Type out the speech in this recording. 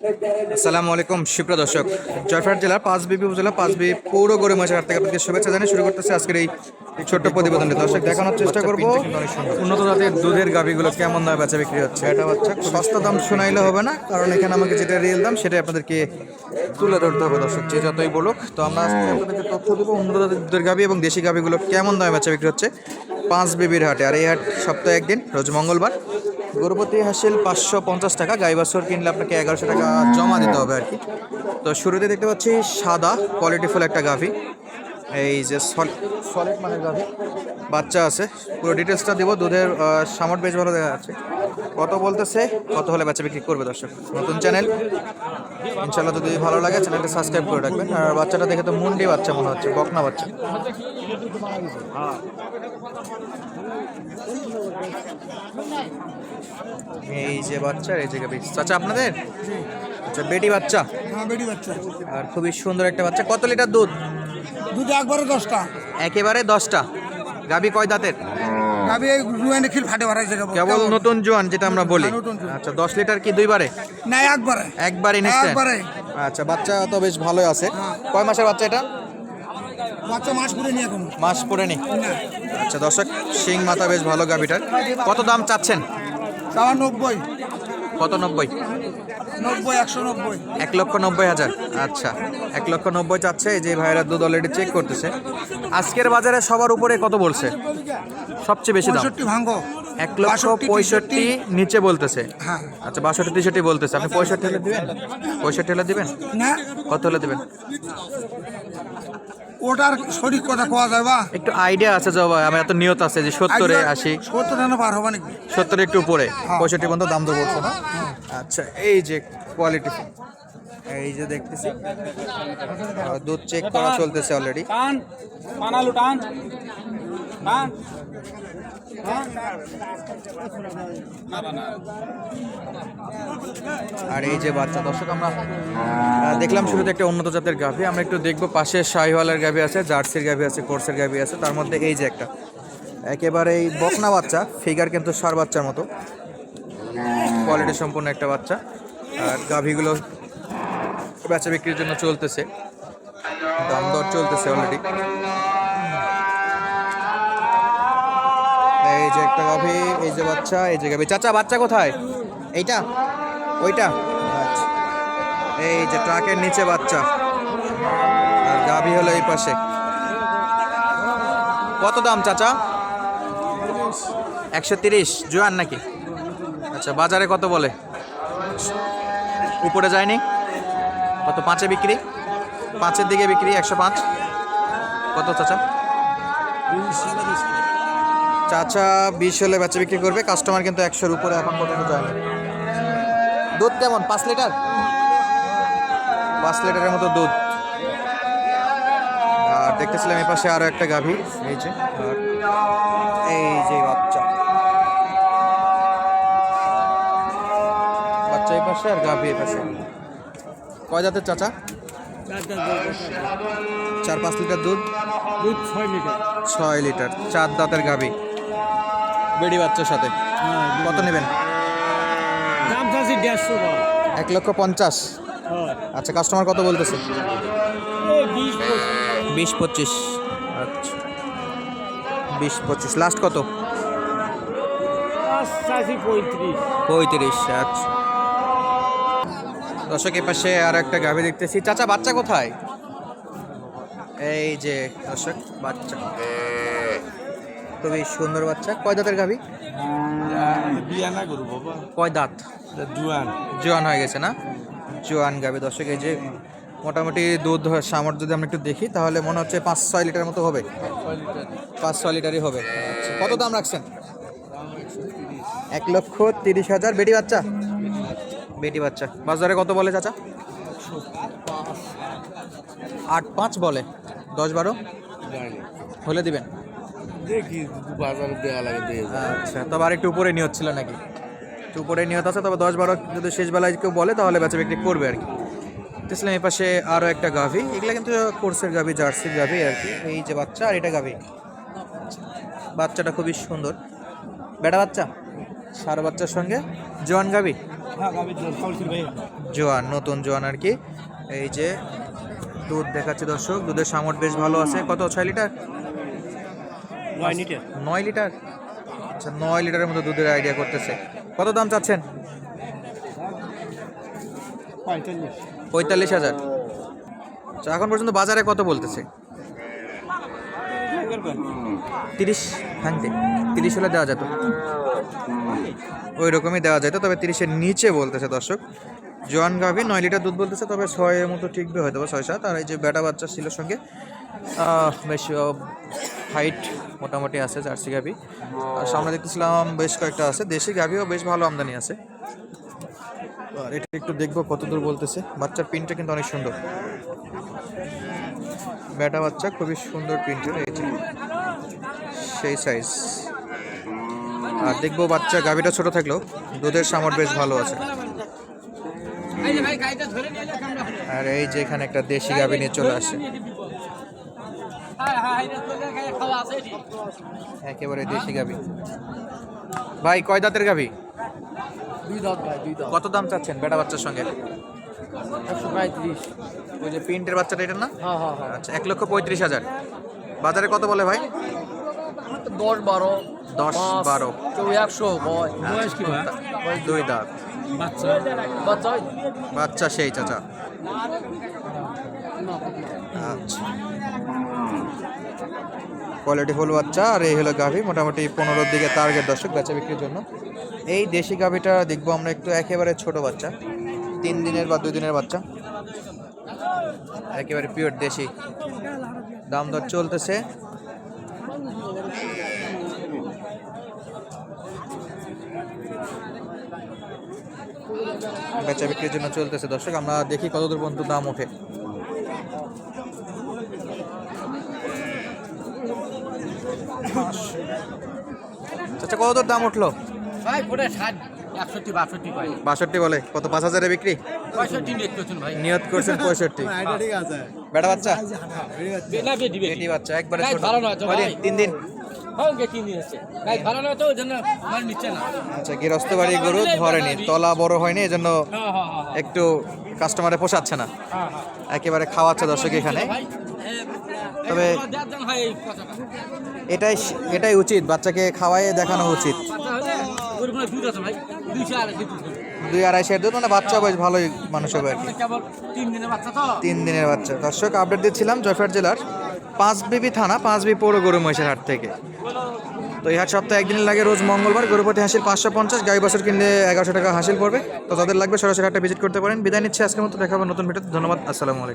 আসসালামু আলাইকুম সুপ্রিয় দর্শক। জয়ফাট জেলার পাঁচবিবি উপজেলা পাঁচ পাঁচবি পৌর গরিমাছের হাট থেকে আপনাদের শুভেচ্ছা জানিয়ে শুরু করতেছে আজকের এই ছোট্ট প্রতিবেদনটি। দর্শক দেখানোর চেষ্টা করব উন্নত জাতের দুধের গাভিগুলো কেমন দামে বেচা বিক্রি হচ্ছে? এটা হচ্ছে সস্তা দাম শোনাইলে হবে না কারণ এখানে আমাকে যেটা রিয়েল দাম সেটাই আপনাদেরকে তুলে ধরতে হবে দর্শক যে যতই বলুক। তো আমরা আজকে আপনাদেরকে তথ্য দেবো উন্নত জাতের দুধের গাভি এবং দেশি গাভিগুলো কেমন দামে বেচা বিক্রি হচ্ছে পাঁচ বিবির হাটে। আর এই হাট সপ্তাহে একদিন রোজ মঙ্গলবার। গরুপতি হাসিল পাঁচশো পঞ্চাশ টাকা। গাই বাছর কিনলে আপনাকে এগারোশো টাকা জমা দিতে হবে আর কি। তো শুরুতে দেখতে পাচ্ছি সাদা কোয়ালিটিফুল একটা গাভি। এই যে সলিড গাভি। বাচ্চা আছে। পুরো ডিটেলসটা দিব। দুধের সামট বেশ ভালো দেখা যাচ্ছে। কত বলতেছে? কত হলে বাচ্চা বিক্রি করবে দর্শক? নতুন চ্যানেল ইনশাল্লাহ যদি ভালো লাগে চ্যানেলটা সাবস্ক্রাইব করে রাখবেন। আর বাচ্চাটা দেখে তো মুন্ডি বাচ্চা মনে হচ্ছে বকনা বাচ্চা। এই যে বাচ্চা এই যে গাভি। চাচা আপনাদের? আচ্ছা বেটি বাচ্চা। হ্যাঁ বেটি বাচ্চা। আর খুবই সুন্দর একটা বাচ্চা। কত লিটার দুধ? দুধ একবারে দশটা। একেবারে দশটা। গাবি কয় দাঁতের? গাবি এই রুয়ানে খিল ফাটে ভরাইছে কেবল কেবল নতুন জোয়ান যেটা আমরা বলি। হ্যাঁ, জোয়ান। আচ্ছা দশ লিটার কি দুইবারে? না একবারে। একবার ইনস্ট্যান্ট একবারে। আচ্ছা বাচ্চা তো বেশ ভালোই আছে। হ্যাঁ। কয় মাসের বাচ্চা এটা? বাচ্চা মাস করে নিয়ে এখন। মাস পরে নি। আচ্ছা দর্শক শিং মাথা বেশ ভালো গাবিটার। কত দাম চাচ্ছেন? নব্বই। কত নব্বই? নব্বই একশো নব্বই। এক লক্ষ নব্বই হাজার। আচ্ছা এক লক্ষ নব্বই চাচ্ছে যে ভাইরা দুধ অলরেডি চেক করতেছে। আজকের বাজারে সবার উপরে কত বলছে? সবচেয়ে বেশি দাম। ভাঙ্গো এক লক্ষ পঁয়ষট্টি নিচে বলতেছে। হ্যাঁ। আচ্ছা বাষট্টি তেষট্টি বলতেছে। আপনি পঁয়ষট্টি হলে দিবেন? পঁয়ষট্টি হলে দিবেন? না। কত হলে দিবেন? ওটার সঠিক কথা কোয়া যায় বা? একটু আইডিয়া আছে জবা আমার এত নিয়ত আছে যে সত্তরে আশি। সত্তর পার হবা নাকি? সত্তরে একটু উপরে। হ্যাঁ। পঁয়ষট্টি পর্যন্ত দাম তো বলছে না। আচ্ছা এই যে কোয়ালিটি এই যে দেখতেছি। দুধ চেক করা চলতেছে অলরেডি মানালু টান। টান আর এই যে বাচ্চা দর্শক আমরা দেখলাম শুরুতে একটা উন্নত জাতের গাভি। আমরা একটু দেখব পাশে শাহিওয়ালের গাভি আছে জার্সির গাভি আছে কোর্সের গাভি আছে। তার মধ্যে এই যে একটা। একেবারে এই বকনা বাচ্চা ফিগার কিন্তু সার বাচ্চার মতো। কোয়ালিটি সম্পন্ন একটা বাচ্চা। আর গাভিগুলো বেচা বিক্রির জন্য চলতেছে। দাম দর চলতেছে অলরেডি এই যে একটা গাভি, এই যে বাচ্চা, এই যে গাভি। চাচা, বাচ্চা কোথায়? এইটা? ওইটা? আচ্ছা। এই যে ট্রাকের নিচে বাচ্চা। আর গাভি হলো এই পাশে। কত দাম, চাচা? একশো তিরিশ। জোয়ান নাকি? আচ্ছা বাজারে কত বলে? উপরে যায়নি? কত, পাঁচে বিক্রি? পাঁচের দিকে বিক্রি, একশো পাঁচ। কত, চাচা? চাচা, বিশ হলে বেচা বিক্রি করবে, কাস্টমার কিন্তু একশোর উপরে এখন পর্যন্ত যায়নি। দুধ কেমন? পাঁচ লিটার? পাঁচ লিটারের মতো দুধ। আর দেখতেছিলাম এই পাশে আরও একটা গাভী, এই যে এই যে পাশে আর গাভী এই পাশে কয় জাতের চাচা? চার পাঁচ লিটার দুধ? দুধ ছয় লিটার। ছয় লিটার চার দাঁতের গাভী। বেড়ি বাচ্চার সাথে। কত নেবেন? দাম দেড়শো এক লক্ষ পঞ্চাশ। আচ্ছা কাস্টমার কত বলতেছে। বিশ পঁচিশ। আচ্ছা। বিশ পঁচিশ। লাস্ট কত? পঁয়ত্রিশ। পঁয়ত্রিশ আচ্ছা। দর্শক এ পাশে আর একটা গাভী দেখতেছি। চাচা বাচ্চা কোথায়? এই যে দর্শক বাচ্চা। খুবই সুন্দর বাচ্চা। কয় দাঁতের গাভী? বিয়া না করু বাবা। কয় দাঁত? জুয়ান। জোয়ান হয়ে গেছে না? জোয়ান গাভী। দর্শক এই যে মোটামুটি দুধ সামর্থ্য যদি আমরা একটু দেখি তাহলে মনে হচ্ছে পাঁচ ছয় লিটার মতো হবে। পাঁচ ছয় লিটারই হবে। কত দাম রাখছেন? এক লক্ষ তিরিশ হাজার। বেটি বাচ্চা? বেটি বাচ্চা। বাজারে কত বলে চাচা? আট পাঁচ বলে। দশ বারো? হলে দিবেন। দেখি বাজারে দেওয়া লাগে আচ্ছা তবে আর একটু উপরে নিয়ত ছিল নাকি? একটু উপরে নিয়ত আছে তবে দশ বারো যদি শেষ বেলায় কেউ বলে তাহলে বেচা বিক্রি করবে আর কি। দেখছিলাম এই পাশে আরও একটা গাভি। এগুলা কিন্তু কোর্সের গাভি জার্সির গাভি আর কি। এই যে বাচ্চা আর এটা গাভি। বাচ্চাটা খুবই সুন্দর। বেটা বাচ্চা? সার বাচ্চার সঙ্গে। জোয়ান গাভি? জোয়ান নতুন জোয়ান আর কি। এই যে দুধ দেখাচ্ছে দর্শক দুধের সামট বেশ ভালো আছে। কত ছয় লিটার? নয় লিটার। নয় লিটার? আচ্ছা নয় লিটারের মতো দুধের আইডিয়া করতেছে। কত দাম চাচ্ছেন? পঁয়তাল্লিশ। পঁয়তাল্লিশ হাজার। আচ্ছা এখন পর্যন্ত বাজারে কত বলতেছে? তিরিশ ভাঙতে তিরিশ হলে দেওয়া যেত। ওই রকমই দেওয়া যেত, তবে তিরিশের নিচে বলতেছে দর্শক। জোয়ান গাভী নয় লিটার দুধ বলতেছে, তবে ছয়ের মতো টিকবে হয়তো বা ছয় সাত। আর এই যে বেটা বাচ্চা ছিল সঙ্গে বেশ হাইট মোটামুটি আছে জার্সি গাভী। আর সামনে দেখতেছিলাম বেশ কয়েকটা আছে। দেশি গাভীও বেশ ভালো আমদানি আছে। আর এটা একটু দেখব কত দূর বলতেছে। বাচ্চার প্রিন্টটা কিন্তু অনেক সুন্দর। বেটা বাচ্চা খুবই সুন্দর প্রিন্টের এই যে সেই সাইজ আর দেখব বাচ্চা গাভীটা ছোট থাকলেও দুধের সামর বেশ ভালো আছে। আর এই যে এখানে একটা দেশি গাভী নিয়ে চলে আসে। একেবারে দেশি গাভী। ভাই কয় দাঁতের গাভী? কত দাম চাচ্ছেন বেটা বাচ্চার সঙ্গে? একশো পঁয়ত্রিশ। ওই যে প্রিন্টের বাচ্চাটা এটা না হ্যাঁ হ্যাঁ হ্যাঁ। আচ্ছা এক লক্ষ পঁয়ত্রিশ হাজার। বাজারে কত বলে ভাই? দশ বারো। দশ, বারো। কেউ একশো দুই দাঁত। বাচ্চা। বাচ্চা? সেই চাচা। আচ্ছা। কোয়ালিটি ফুল বাচ্চা আর এই হলো গাভী। মোটামুটি পনেরোর দিকে টার্গেট দর্শক বেচা বিক্রির জন্য। এই দেশি গাভীটা দেখব আমরা একটু একেবারে ছোট বাচ্চা। তিন দিনের বা দুই দিনের বাচ্চা। একেবারে পিওর দেশি। দাম দর চলতেছে। বেচা বিক্রির জন্য চলতেছে। দর্শক, আমরা দেখি কতদূর পর্যন্ত দাম ওঠে। আচ্ছা কতদূর দাম উঠল? ভাই ষাট একষট্টি বাষট্টি পাই বাষট্টি বলে কত পাঁচ হাজারে বিক্রি? পঁয়ষট্টি নিয়ে করছেন ভাই। নিয়ত করছেন পঁয়ষট্টি। বেটা বাচ্চা? বেটি বেটি। বেটি বাচ্চা একবারে ভালো। তিন দিন। হ্যাঁ আচ্ছা গৃহস্থ বাড়ি গরু ধরেনি। তলা বড় হয়নি এজন্য হ্যাঁ হ্যাঁ হ্যাঁ। একটু কাস্টমারে পোষাচ্ছে না। হ্যাঁ হ্যাঁ। একেবারে খাওয়াচ্ছে দর্শক এখানে। তবে- এটাই এটাই উচিত বাচ্চাকে খাওয়াই দেখানো উচিত। দুই আড়াইশের দুধ। মানে বাচ্চা বেশ ভালোই মানুষ হবে আর কি তিন দিনের বাচ্চা দর্শক আপডেট দিচ্ছিলাম জয়ফাট জেলার পাঁচবিবি থানা পাঁচবি পৌর গরু মহিষের হাট থেকে। তো এই হাট সপ্তাহে একদিন লাগে রোজ মঙ্গলবার গরুপতি হাসিল পাঁচশো পঞ্চাশ গাই বছর কিনলে এগারোশো টাকা হাসিল পড়বে। তো তাদের লাগবে সরাসরি হাটটা ভিজিট করতে পারেন। বিদায় নিচ্ছে আজকের মতো দেখাবো নতুন ভিডিও ধন্যবাদ আসসালামু আলাইকুম।